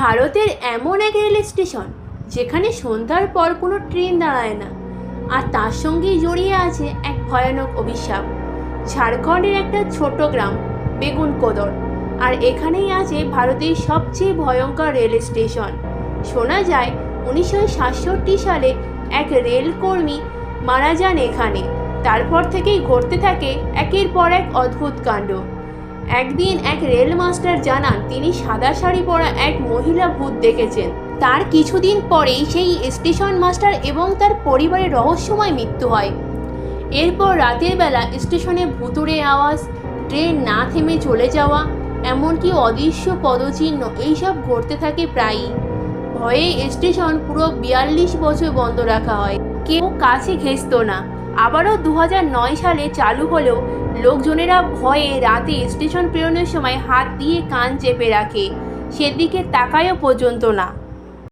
ভারতের এমন এক রেল স্টেশন যেখানে সন্ধ্যার পর কোনো ট্রেন দাঁড়ায় না, আর তার সঙ্গেই জড়িয়ে আছে এক ভয়ানক অভিশাপ। ঝাড়খণ্ডের একটা ছোট গ্রাম, বেগুন কোদর, আর এখানেই আছে ভারতের সবচেয়ে ভয়ঙ্কর রেল স্টেশন। শোনা যায়, উনিশশো সাতষট্টি সালে এক রেলকর্মী মারা যান এখানে। তারপর থেকেই ঘটতে থাকে একের পর এক অদ্ভুত কাণ্ড। একদিন এক রেল মাস্টার জানান, তিনি সাদা শাড়ি পরা এক মহিলা ভূত দেখেছেন। তার কিছুদিন পরেই সেই স্টেশন মাস্টার এবং তার পরিবারের রহস্যময় মৃত্যু হয়। এরপর রাতের বেলা স্টেশনে ভুতুড়ে আওয়াজ, ট্রেন না থেমে চলে যাওয়া, এমনকি অদৃশ্য পদচিহ্ন এইসব ঘটতে থাকে প্রায়ই। ভয়ে স্টেশন পুরো বিয়াল্লিশ বছর বন্ধ রাখা হয়। কেউ কাছে ঘেঁচত না। আবারও দু সালে চালু হলেও লোকজনেরা ভয়ে রাতে স্টেশন প্রেরণের সময় হাত দিয়ে কান চেপে রাখে। সেদিকে তাকায়ও পর্যন্ত না।